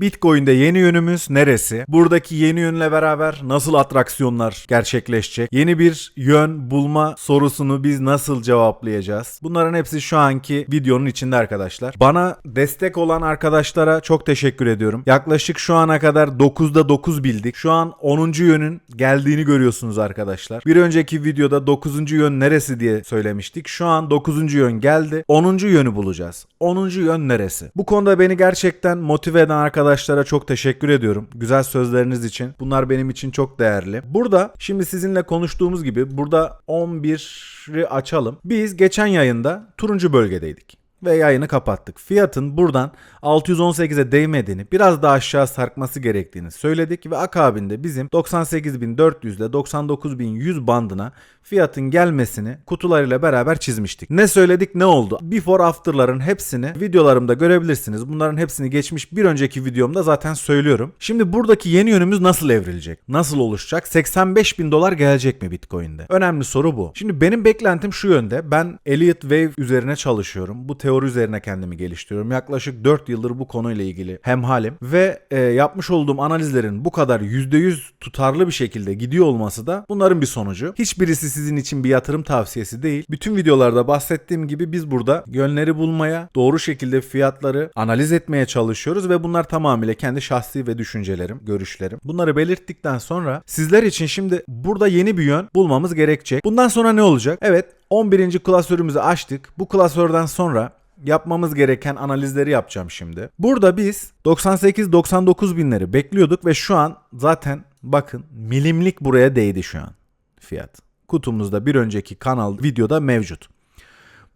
Bitcoin'de yeni yönümüz neresi? Buradaki yeni yönle beraber nasıl atraksiyonlar gerçekleşecek? Yeni bir yön bulma sorusunu biz nasıl cevaplayacağız? Bunların hepsi şu anki videonun içinde arkadaşlar. Bana destek olan arkadaşlara çok teşekkür ediyorum. Yaklaşık şu ana kadar 9'da 9 bildik. Şu an 10. yönün geldiğini görüyorsunuz arkadaşlar. Bir önceki videoda 9. yön neresi diye söylemiştik. Şu an 9. yön geldi. 10. yönü bulacağız. 10. yön neresi? Bu konuda beni gerçekten motive eden arkadaşlara çok teşekkür ediyorum. Güzel sözleriniz için. Bunlar benim için çok değerli. Burada şimdi sizinle konuştuğumuz gibi burada 11'i açalım. Biz geçen yayında turuncu bölgedeydik ve yayını kapattık. Fiyatın buradan 618'e değmediğini, biraz daha aşağı sarkması gerektiğini söyledik ve akabinde bizim 98.400 ile 99.100 bandına fiyatın gelmesini kutularıyla beraber çizmiştik. Ne söyledik ne oldu? Before after'ların hepsini videolarımda görebilirsiniz. Bunların hepsini geçmiş bir önceki videomda zaten söylüyorum. Şimdi buradaki yeni yönümüz nasıl evrilecek? Nasıl oluşacak? 85 bin dolar gelecek mi Bitcoin'de? Önemli soru bu. Şimdi benim beklentim şu yönde. Ben Elliott Wave üzerine çalışıyorum. Bu teori üzerine kendimi geliştiriyorum. Yaklaşık 4 yıldır bu konuyla ilgili hemhalim ve e, yapmış olduğum analizlerin bu kadar %100 tutarlı bir şekilde gidiyor olması da bunların bir sonucu. Hiçbirisi sizin için bir yatırım tavsiyesi değil. Bütün videolarda bahsettiğim gibi biz burada yönleri bulmaya, doğru şekilde fiyatları analiz etmeye çalışıyoruz ve bunlar tamamıyla kendi şahsi ve düşüncelerim, görüşlerim. Bunları belirttikten sonra sizler için şimdi burada yeni bir yön bulmamız gerekecek. Bundan sonra ne olacak? Evet 11. klasörümüzü açtık. Bu klasörden sonra yapmamız gereken analizleri yapacağım şimdi. Burada biz 98-99 binleri bekliyorduk ve şu an zaten bakın milimlik buraya değdi şu an fiyat. Kutumuzda bir önceki kanal videoda mevcut.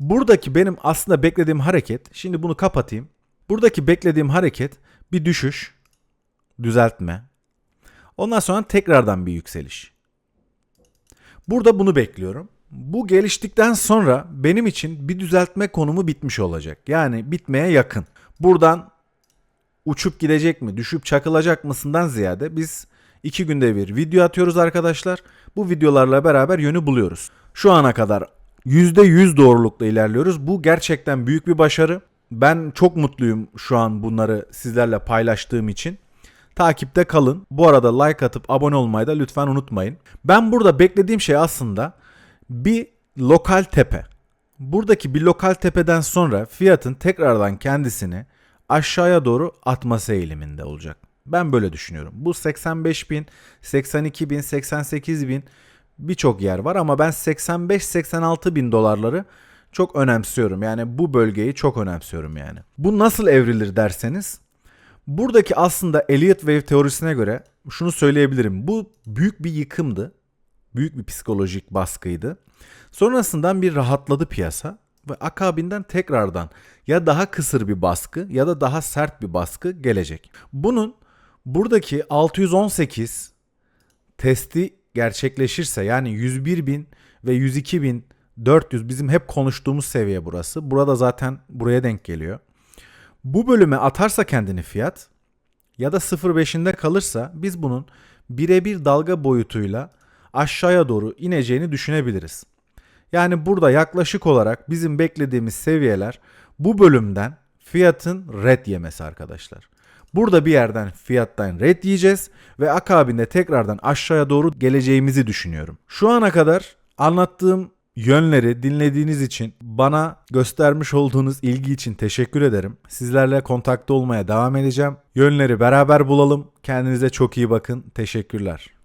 Buradaki benim aslında beklediğim hareket, şimdi bunu kapatayım. Buradaki beklediğim hareket bir düşüş, düzeltme. Ondan sonra tekrardan bir yükseliş. Burada bunu bekliyorum. Bu geliştikten sonra benim için bir düzeltme konumu bitmiş olacak. Yani bitmeye yakın. Buradan uçup gidecek mi, düşüp çakılacak mısından ziyade biz iki günde bir video atıyoruz arkadaşlar. Bu videolarla beraber yönü buluyoruz. Şu ana kadar %100 doğrulukla ilerliyoruz. Bu gerçekten büyük bir başarı. Ben çok mutluyum şu an bunları sizlerle paylaştığım için. Takipte kalın. Bu arada like atıp abone olmayı da lütfen unutmayın. Ben burada beklediğim şey aslında bir lokal tepe. Buradaki bir lokal tepeden sonra fiyatın tekrardan kendisini aşağıya doğru atması eğiliminde olacak. Ben böyle düşünüyorum. Bu 85 bin, 82 bin, 88 bin birçok yer var ama ben 85-86 bin dolarları çok önemsiyorum. Yani bu bölgeyi çok önemsiyorum yani. Bu nasıl evrilir derseniz buradaki aslında Elliott Wave teorisine göre şunu söyleyebilirim. Bu büyük bir yıkımdı. Büyük bir psikolojik baskıydı. Sonrasından bir rahatladı piyasa ve akabinden tekrardan ya daha kısır bir baskı ya da daha sert bir baskı gelecek. Bunun buradaki 618 testi gerçekleşirse yani 101 bin ve 102 bin 400 bizim hep konuştuğumuz seviye burası. Burada zaten buraya denk geliyor. Bu bölüme atarsa kendini fiyat ya da 0.5'inde kalırsa biz bunun birebir dalga boyutuyla aşağıya doğru ineceğini düşünebiliriz. Yani burada yaklaşık olarak bizim beklediğimiz seviyeler bu bölümden fiyatın red yemesi arkadaşlar. Burada bir yerden fiyattan red yiyeceğiz ve akabinde tekrardan aşağıya doğru geleceğimizi düşünüyorum. Şu ana kadar anlattığım yönleri dinlediğiniz için bana göstermiş olduğunuz ilgi için teşekkür ederim. Sizlerle kontakta olmaya devam edeceğim. Yönleri beraber bulalım. Kendinize çok iyi bakın. Teşekkürler.